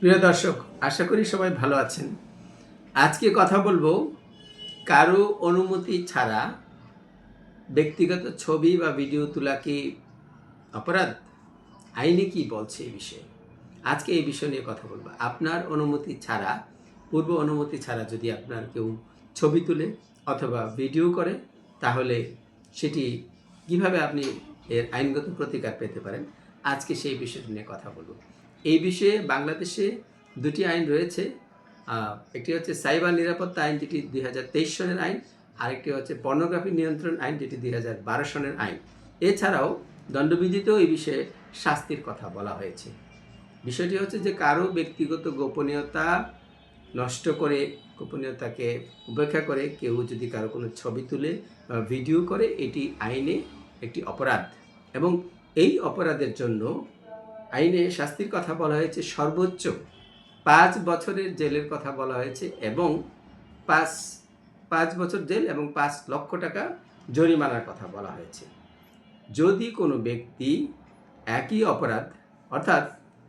প্রিয় দর্শক, আশা করি সবাই ভালো আছেন। আজকে কথা বলব, কারও অনুমতি ছাড়া ব্যক্তিগত ছবি বা ভিডিও তোলা কি অপরাধ? আইনে কি বলছে এই বিষয়ে? আজকে এই বিষয় নিয়ে কথা বলব। আপনার অনুমতি ছাড়া, পূর্ব অনুমতি ছাড়া যদি আপনার কেউ ছবি তুলে অথবা ভিডিও করে, তাহলে সেটি কীভাবে আপনি এর আইনগত প্রতিকার পেতে পারেন? আজকে সেই বিষয়টি নিয়ে কথা বলব। এই বিষয়ে বাংলাদেশে দুটি আইন রয়েছে। একটি হচ্ছে সাইবার নিরাপত্তা আইন, যেটি দুই হাজার তেইশ সনের আইন, আরেকটি হচ্ছে পর্নোগ্রাফি নিয়ন্ত্রণ আইন, যেটি দুই হাজার বারো সনের আইন। এছাড়াও দণ্ডবিধিতেও এই বিষয়ে শাস্তির কথা বলা হয়েছে। বিষয়টি হচ্ছে যে কারও ব্যক্তিগত গোপনীয়তা নষ্ট করে, গোপনীয়তাকে উপেক্ষা করে কেউ যদি কারও কোনো ছবি তুলে বা ভিডিও করে, এটি আইনে একটি অপরাধ। এবং এই অপরাধের জন্য আইনে শাস্তির কথা বলা হয়েছে সর্বোচ্চ পাঁচ বছরের জেলের কথা বলা হয়েছে এবং পাঁচ পাঁচ বছর জেল এবং পাঁচ লক্ষ টাকা জরিমানার কথা বলা হয়েছে। যদি কোনো ব্যক্তি একই অপরাধ, অর্থাৎ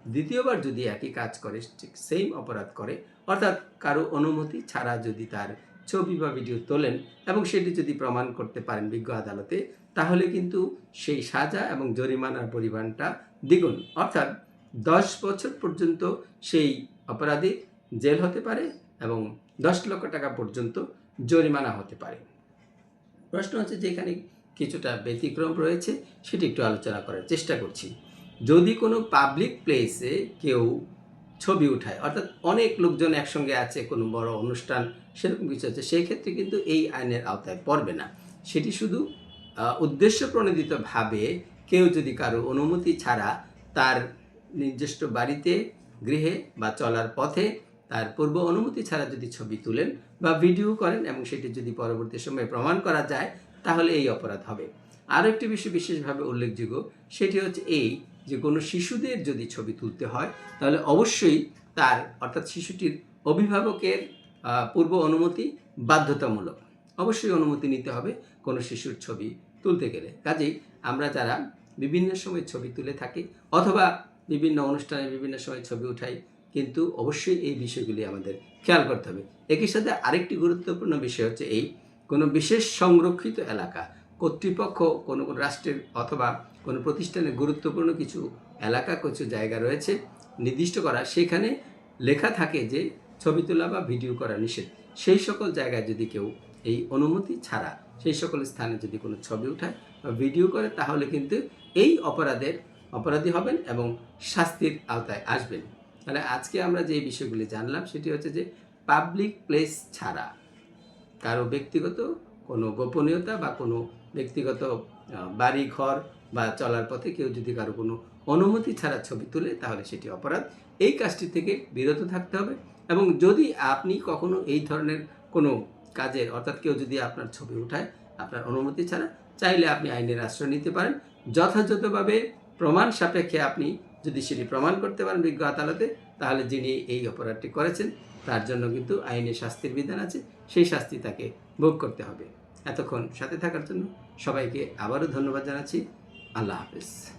দ্বিতীয়বার যদি একই কাজ করে, ঠিক সেম অপরাধ করে, অর্থাৎ কারও অনুমতি ছাড়া যদি তার ছবি বা ভিডিও তোলেন এবং সেটি যদি প্রমাণ করতে পারেন বিজ্ঞ আদালতে তাহলে কিন্তু সেই সাজা এবং জরিমানার পরিমাণটা দ্বিগুণ। অর্থাৎ দশ বছর পর্যন্ত সেই অপরাধী জেল হতে পারে এবং দশ লক্ষ টাকা পর্যন্ত জরিমানা হতে পারে। প্রশ্ন হচ্ছে যে এখানে কিছুটা ব্যতিক্রম রয়েছে, সেটি একটু আলোচনা করার চেষ্টা করছি। যদি কোনো পাবলিক প্লেসে কেউ ছবি উঠায়, অর্থাৎ অনেক লোকজন একসঙ্গে আছে, কোনো বড় অনুষ্ঠান, সেরকম কিছু আছে, সেই ক্ষেত্রে কিন্তু এই আইনের আওতায় পড়বে না। সেটি শুধু আহ, উদ্দেশ্য প্রণোদিতভাবে কেউ যদি কারও অনুমতি ছাড়া তার নির্দিষ্ট বাড়িতে গৃহে বা চলার পথে তার পূর্ব অনুমতি ছাড়া যদি ছবি তুলেন বা ভিডিও করেন এবং সেটি যদি পরবর্তী সময়ে প্রমাণ করা যায় তাহলে এই অপরাধ হবে। আরও একটি বিষয় বিশেষভাবে উল্লেখযোগ্য সেটি হচ্ছে এই যে কোনো শিশুদের যদি ছবি তুলতে হয় তাহলে অবশ্যই তার অর্থাৎ শিশুটির অভিভাবকের পূর্ব অনুমতি বাধ্যতামূলক। অবশ্যই অনুমতি নিতে হবে কোনো শিশুর ছবি তুলতে গেলে। কাজেই আমরা যারা বিভিন্ন সময় ছবি তুলে থাকি অথবা বিভিন্ন অনুষ্ঠানে বিভিন্ন সময় ছবি উঠাই, কিন্তু অবশ্যই এই বিষয়গুলি আমাদের খেয়াল করতে হবে। একই সাথে আরেকটি গুরুত্বপূর্ণ বিষয় হচ্ছে এই, কোনো বিশেষ সংরক্ষিত এলাকা, কর্তৃপক্ষ, কোনো কোনো রাষ্ট্রের অথবা কোনো প্রতিষ্ঠানের গুরুত্বপূর্ণ কিছু এলাকা, কিছু জায়গা রয়েছে নির্দিষ্ট করা, সেখানে লেখা থাকে যে ছবি তোলা বা ভিডিও করা নিষেধ। সেই সকল জায়গায় যদি কেউ এই অনুমতি ছাড়া সেই সকল স্থানে যদি কোনো ছবি উঠায় বা ভিডিও করে, তাহলে কিন্তু এই অপরাধের অপরাধী হবেন এবং শাস্তির আওতায় আসবেন। তাহলে আজকে আমরা যে বিষয়গুলি জানলাম, সেটি হচ্ছে যে পাবলিক প্লেস ছাড়া কারও ব্যক্তিগত কোনো গোপনীয়তা বা কোনো ব্যক্তিগত বাড়ি ঘর বা চলার পথে কেউ যদি কারও কোনো অনুমতি ছাড়া ছবি তোলে, তাহলে সেটি অপরাধ। এই কাজটি থেকে বিরত থাকতে হবে এবং যদি আপনি কখনো এই ধরনের কোনো কাজের, অর্থাৎ কেউ যদি আপনার ছবি উঠায়, আপনার অনুমতি ছাড়া, চাইলে আপনি আইনের আশ্রয় নিতে পারেন। যথাযথভাবে প্রমাণ সাপেক্ষে আপনি যদি সেটি প্রমাণ করতে পারেন বিজ্ঞ আদালতে, তাহলে যিনি এই অপরাধটি করেছেন, তার জন্য কিন্তু আইনে শাস্তির বিধান আছে। সেই শাস্তি তাকে ভোগ করতে হবে। এতক্ষণ সাথে থাকার জন্য সবাইকে আবারও ধন্যবাদ জানাচ্ছি। আল্লাহ হাফেজ।